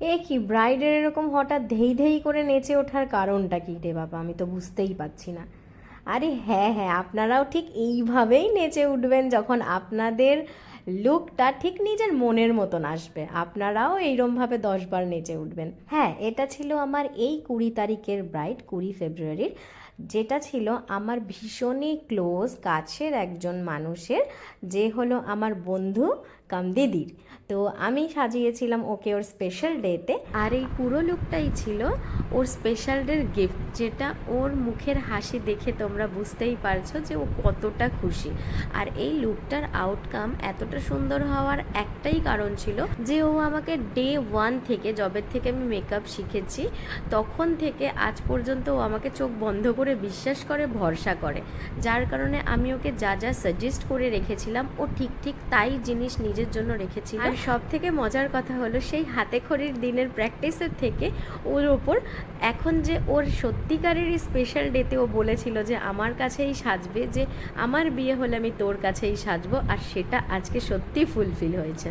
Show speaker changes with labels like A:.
A: এ কি ব্রাইডের এরকম হঠাৎ ধেই ধেই করে নেচে ওঠার কারণটা কী রে বাবা? আমি তো বুঝতেই পারছি না। আরে হ্যাঁ হ্যাঁ আপনারাও ঠিক এইভাবেই নেচে উঠবেন যখন আপনাদের লুকটা ঠিক নিজের মনের মতন আসবে। আপনারাও এইরমভাবে দশবার নেচে উঠবেন। হ্যাঁ এটা ছিল আমার এই কুড়ি তারিখের ব্রাইড কুড়ি ফেব্রুয়ারির। যেটা ছিল আমার ভীষণই ক্লোজ কাছের একজন মানুষের, যে হলো আমার বন্ধু কাম দিদির তো আমি সাজিয়েছিলাম ওকে ওর স্পেশাল ডেতে আর এই পুরো লুকটাই ছিল ওর স্পেশাল ডের গিফট যেটা ওর মুখের হাসি দেখে তোমরা বুঝতেই পারছ যে ও কতটা খুশি। আর এই লুকটার আউটকাম এতটা সুন্দর হওয়ার একটাই কারণ ছিল যে ও আমাকে ডে ওয়ান থেকে জবের থেকে আমি মেকআপ শিখেছি, তখন থেকে আজ পর্যন্ত ও আমাকে চোখ বন্ধ করে বিশ্বাস করে, ভরসা করে। যার কারণে আমি ওকে যা যা সাজেস্ট করে রেখেছিলাম, ও ঠিক ঠিক তাই জিনিস নিজের জন্য রেখেছিল। আর সব থেকে মজার কথা হলো, সেই হাতে খড়ির দিনের প্র্যাকটিসের থেকে ওর ওপর এখন যে ওর সত্যিকারেরই স্পেশাল ডেতে ও বলেছিল যে, আমার কাছেই সাজবে, যে আমার বিয়ে হলে আমি তোর কাছেই সাজবো, আর সেটা আজকে সত্যি ফুলফিল হয়েছে।